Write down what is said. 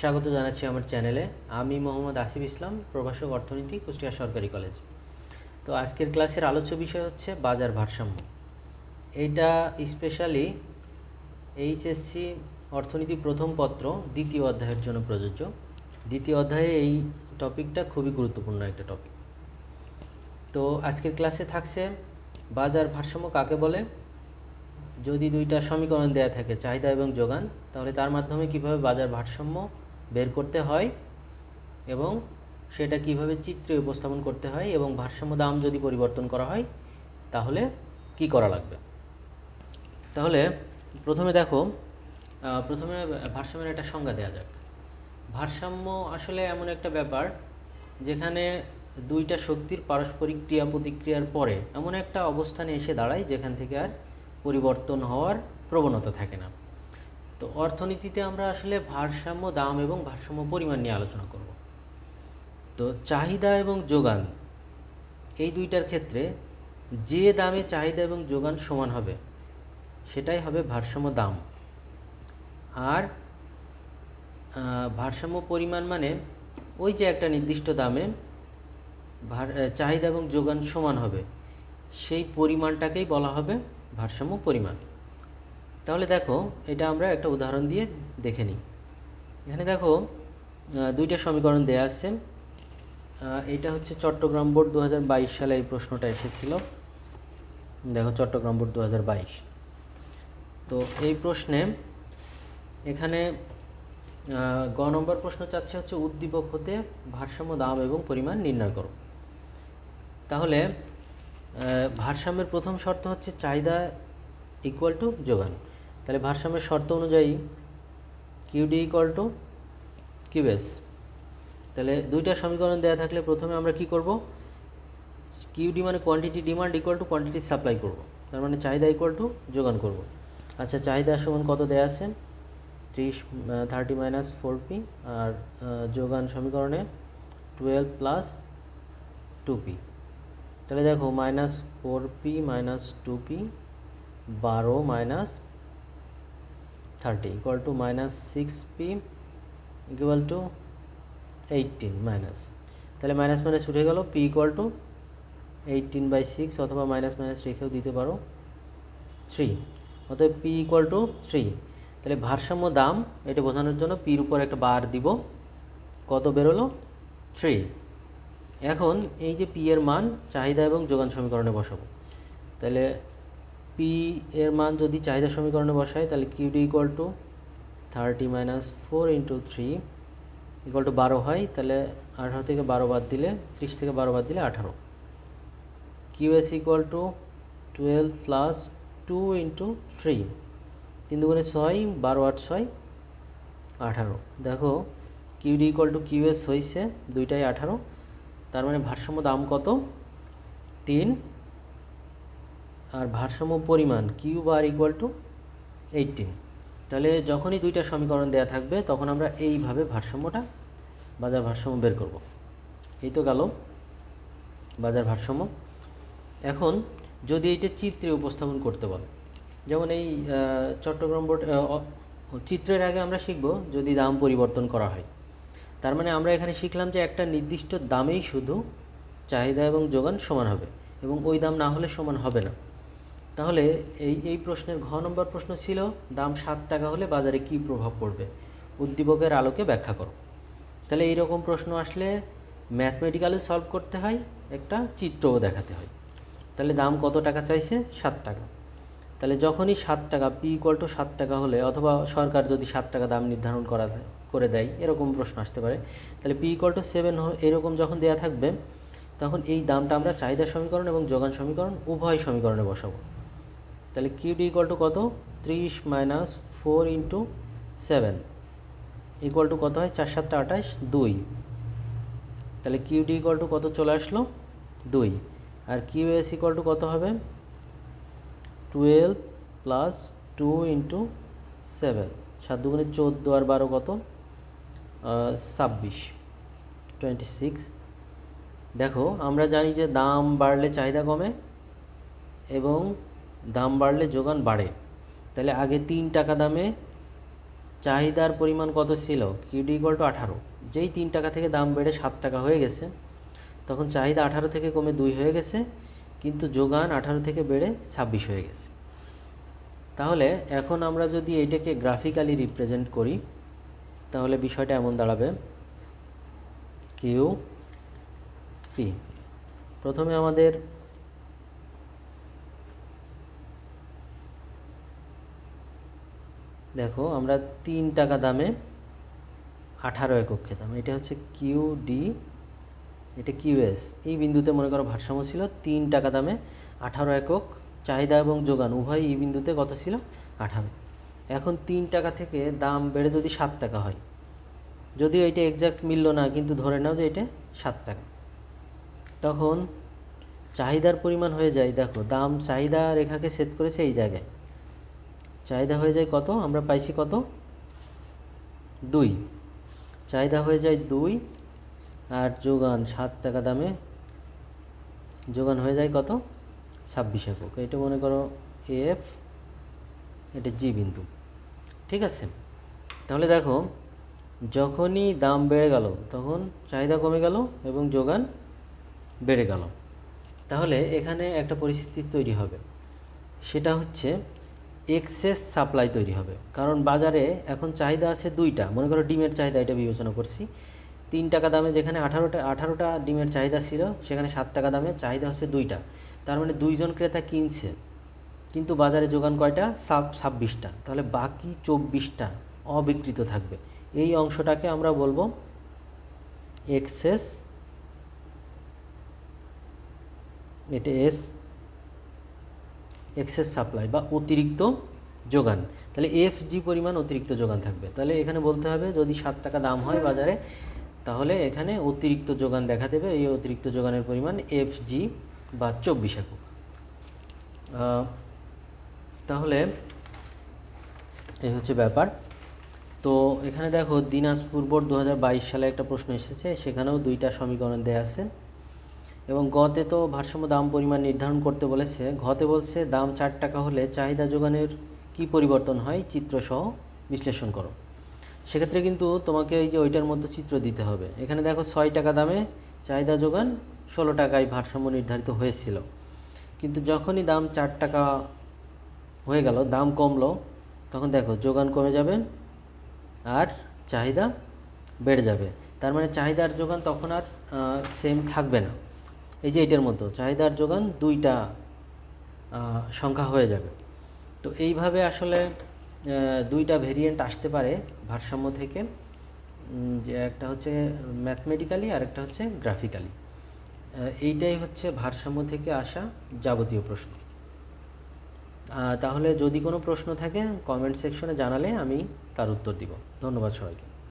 স্বাগত জানাচ্ছি আমার চ্যানেলে। আমি মোহাম্মদ আসিফ ইসলাম, প্রভাষক অর্থনীতি, কুষ্টিয়া সরকারি কলেজ। তো আজকের ক্লাসের আলোচ্য বিষয় হচ্ছে বাজার ভারসাম্য। এইটা স্পেশালি এইচএসসি অর্থনীতি প্রথম পত্র, দ্বিতীয় অধ্যায়ের জন্য প্রযোজ্য। দ্বিতীয় অধ্যায়ে এই টপিকটা খুবই গুরুত্বপূর্ণ একটা টপিক। তো আজকের ক্লাসে থাকছে বাজার ভারসাম্য কাকে বলে? যদি দুইটা সমীকরণ দেয়া থাকে, চাহিদা এবং যোগান, তাহলে তার মাধ্যমে কীভাবে বাজার ভারসাম্য বের করতে হয় এবং সেটা কীভাবে চিত্রে উপস্থাপন করতে হয় এবং ভারসাম্য দাম যদি পরিবর্তন করা হয়, তাহলে কি করা লাগবে? তাহলে প্রথমে দেখো প্রথমে ভারসাম্যের একটা সংজ্ঞা দেওয়া যাক। ভারসাম্য আসলে এমন একটা ব্যাপার যেখানে দুইটা শক্তির পারস্পরিক ক্রিয়া প্রতিক্রিয়ার পরে এমন একটা অবস্থানে এসে দাঁড়ায় যেখান থেকে আর পরিবর্তন হওয়ার প্রবণতা থাকে না। তো অর্থনীতিতে আমরা আসলে ভারসাম্য, দাম এবং ভারসাম্য পরিমাণ নিয়ে আলোচনা করব। তো চাহিদা এবং যোগান, এই দুইটার ক্ষেত্রে যে দামে চাহিদা এবং যোগান সমান হবে, সেটাই হবে ভারসাম্য দাম। আর ভারসাম্য পরিমাণ মানে ওই যে একটা নির্দিষ্ট দামে চাহিদা এবং যোগান সমান হবে, সেই পরিমাণটাকেই বলা হবে ভারসাম্য পরিমাণ। তাহলে দেখো, এটা আমরা একটা উদাহরণ দিয়ে দেখে নিই। এখানে দেখো দুইটা সমীকরণ দেয়া আছে। এটা হচ্ছে চট্টগ্রাম বোর্ড দু হাজার বাইশ সালে এই প্রশ্নটা এসেছিল। দেখো, চট্টগ্রাম বোর্ড দু হাজার বাইশ। তো এই প্রশ্নে এখানে গ নম্বর প্রশ্ন চাচ্ছে হচ্ছে উদ্দীপক হতে ভারসাম্য দাম এবং পরিমাণ নির্ণয় করো। তাহলে ভারসাম্যের প্রথম শর্ত হচ্ছে চাহিদা ইকুয়াল টু যোগান। তাহলে ভারসাম্যের শর্ত অনুযায়ী কিউডি ইকুয়াল টু কিউএস তাহলে দুইটা সমীকরণ দেওয়া থাকলে প্রথমে আমরা কি করব? কিউডি মানে quantity demand equal to quantity supply করব। তার মানে চাহিদা ইকুয়াল টু যোগান করব। আচ্ছা চাহিদা সমান কত দেয়া আছে? ত্রিশ থার্টি মাইনাস ফোর পি আর যোগান সমীকরণে টুয়েলভ প্লাস টু পি তাহলে দেখো minus four P minus two P বারো minus thirty equal to minus six P equal to eighteen minus তাহলে মাইনাস মাইনাস উঠে গেল P equal to eighteen by six অথবা মাইনাস মাইনাস রেখেও দিতে পারো থ্রি অতএব পি ইকুয়াল টু থ্রি তাহলে ভারসাম্য দাম, এটা বোঝানোর জন্য পির উপর একটা বার দিব, কত বেরোলো? থ্রি এখন এই যে পি এর মান, চাহিদা এবং যোগান সমীকরণে বসাবো। তাহলে পি এর মান যদি চাহিদা সমীকরণে বসাই, তাহলে QD equal to thirty minus four into three equal to বারো হয়, তাহলে আঠারো থেকে বারো বাদ দিলে, ত্রিশ থেকে বারো বাদ দিলে আঠারো। QS equal to twelve plus two into three তিন দুগুণে ছয়, বারো আট ছয়, আঠারো। দেখো কিউডি ইকুয়াল টু কিউএস হয়েছে দুইটাই আঠারো, তার মানে ভারসাম্য দাম কত? তিন আর ভারসাম্য পরিমাণ Q bar equal to eighteen তাহলে যখনই দুইটা সমীকরণ দেয়া থাকবে, তখন আমরা এইভাবে ভারসাম্যটা, বাজার ভারসাম্য বের করব। এই তো গেল বাজার ভারসাম্য। এখন যদি এইটা চিত্রে উপস্থাপন করতে বলে, যেমন এই চট্টগ্রাম বোর্ড চিত্রের আগে আমরা শিখব যদি দাম পরিবর্তন করা হয়। তার মানে আমরা এখানে শিখলাম যে একটা নির্দিষ্ট দামেই শুধু চাহিদা এবং যোগান সমান হবে এবং ওই দাম না হলে সমান হবে না। তাহলে এই এই প্রশ্নের ঘ নম্বর প্রশ্ন ছিল, দাম সাত টাকা হলে বাজারে কী প্রভাব পড়বে? উদ্দীপকের আলোকে ব্যাখ্যা করো। তাহলে এইরকম প্রশ্ন আসলে ম্যাথমেটিক্যালি সলভ করতে হয়, একটা চিত্রও দেখাতে হয়। তাহলে দাম কত টাকা চাইছে? সাত টাকা। তাহলে যখনই সাত টাকা, পি ইকুয়াল টু সাত টাকা হলে, অথবা সরকার যদি সাত টাকা দাম নির্ধারণ করা করে দেয়, এরকম প্রশ্ন আসতে পারে। তাহলে পি ইকুয়াল টু সেভেন এরকম যখন দেওয়া থাকবে, তখন এই দামটা আমরা চাহিদা সমীকরণ এবং যোগান সমীকরণ উভয় সমীকরণে বসাবো। তাহলে কিউডি ইকুয়াল টু কত? ত্রিশ minus four into seven equal to কত হয়? চার সাতটা আঠাশ, দুই। তাহলে কিউডি ইকুয়াল টু কত চলে আসলো? দুই। আর কিউএস ইকুয়াল টু কত হবে? Twelve plus two into seven সাত দুগুণে চোদ্দ আর বারো কত? ছাব্বিশ। টোয়েন্টি সিক্স দেখো, আমরা জানি যে দাম বাড়লে চাহিদা কমে এবং দাম বাড়লে যোগান বাড়ে। তাহলে আগে তিন টাকা দামে চাহিদার পরিমাণ কত ছিল? কিউডি ইকুয়াল টু আঠারো। যেই তিন টাকা থেকে দাম বেড়ে সাত টাকা হয়ে গেছে, তখন চাহিদা আঠারো থেকে কমে দুই হয়ে গেছে, কিন্তু যোগান আঠারো থেকে বেড়ে ছাব্বিশ হয়ে গেছে। তাহলে এখন আমরা যদি এইটাকে গ্রাফিক্যালি রিপ্রেজেন্ট করি, তাহলে বিষয়টা এমন দাঁড়াবে। কিউ পি প্রথমে আমাদের দেখো, আমরা তিন টাকা দামে আঠারো একক খেতাম। এটা হচ্ছে কিউ ডি এটা কিউএস এই বিন্দুতে মনে করো ভারসাম্য ছিল তিন টাকা দামে আঠারো একক, চাহিদা এবং যোগান, উভয় এই বিন্দুতে কত ছিল? আঠারো। এখন তিন টাকা থেকে দাম বেড়ে যদি সাত টাকা হয়, যদিও এটা এক্সাক্ট মিলল না, কিন্তু ধরে নাও যে এটা সাত টাকা। তখন চাহিদার পরিমাণ হয়ে যায়, দেখো, দাম চাহিদা রেখাকে সেট করেছে এই জায়গায়। চাহিদা হয়ে যায় কত? আমরা পাইছি কত? দুই। চাহিদা হয়ে যায় দুই আর যোগান সাত টাকা দামে। যোগান হয়ে যায় কত? ছাব্বিশ একক। এটা মনে করো এফ, এটা জি বিন্দু। ঠিক আছে? তাহলে দেখো, যখনই দাম বেড়ে গেল, তখন চাহিদা কমে গেল এবং যোগান বেড়ে গেল। তাহলে এখানে একটা পরিস্থিতি তৈরি হবে। সেটা হচ্ছে এক্সেস সাপ্লাই তৈরি হবে। কারণ বাজারে এখন চাহিদা আছে দুইটা। মনে করো ডিমের চাহিদা এটা বিবেচনা করছি। তিন টাকা দামে যেখানে আঠারোটা আঠারোটা ডিমের চাহিদা ছিল, সেখানে সাত টাকা দামে চাহিদা হচ্ছে দুইটা। তার মানে দুইজন ক্রেতা কিনছে। কিন্তু বাজারে যোগান কয়টা? সাব ছাব্বিশটা তাহলে বাকি চব্বিশটা অবিকৃত থাকবে। এই অংশটাকে আমরা বলব এক্সেস এটা এস এক্সেস সাপ্লাই বা অতিরিক্ত যোগান। তাহলে এফ জি পরিমাণ অতিরিক্ত যোগান থাকবে। তাহলে এখানে বলতে হবে, যদি সাত টাকা দাম হয় বাজারে, তাহলে এখানে অতিরিক্ত যোগান দেখা দেবে। এই অতিরিক্ত যোগানের পরিমাণ এফ জি বা চব্বিশ একক। তাহলে এই হচ্ছে ব্যাপার। তো এখানে দেখো, দিনাজপুর বোর্ড দু হাজার বাইশ সালে একটা প্রশ্ন এসেছে, সেখানেও দুইটা সমীকরণ দেয়া আছে। এবং গতে তো ভারসাম্য দাম পরিমাণ নির্ধারণ করতে বলেছে। ঘতে বলছে দাম চার টাকা হলে চাহিদা যোগানের কি পরিবর্তন হয়? চিত্রসহ বিশ্লেষণ করো। সেক্ষেত্রে কিন্তু তোমাকে এই যে ওইটার মতো চিত্র দিতে হবে। এখানে দেখো ছয় টাকা দামে চাহিদা যোগান ষোলো টাকায় ভারসাম্য নির্ধারিত হয়েছিল। কিন্তু যখনই দাম চার টাকা হয়ে গেল, দাম কমলো, তখন দেখো যোগান কমে যাবে আর চাহিদা বেড়ে যাবে। তার মানে চাহিদার যোগান তখন আর সেম থাকবে না। এই যে এটার মতো চাহিদার যোগান দুইটা সংখ্যা হয়ে যাবে। তো এইভাবে আসলে দুইটা ভেরিয়েন্ট আসতে পারে ভারসাম্য থেকে। যে একটা হচ্ছে ম্যাথমেটিক্যালি আর একটা হচ্ছে গ্রাফিক্যালি এইটাই হচ্ছে ভারসাম্য থেকে আসা যাবতীয় প্রশ্ন। তাহলে যদি কোনো প্রশ্ন থাকে কমেন্ট সেকশনে জানালে আমি তার উত্তর দিব। ধন্যবাদ সবাইকে।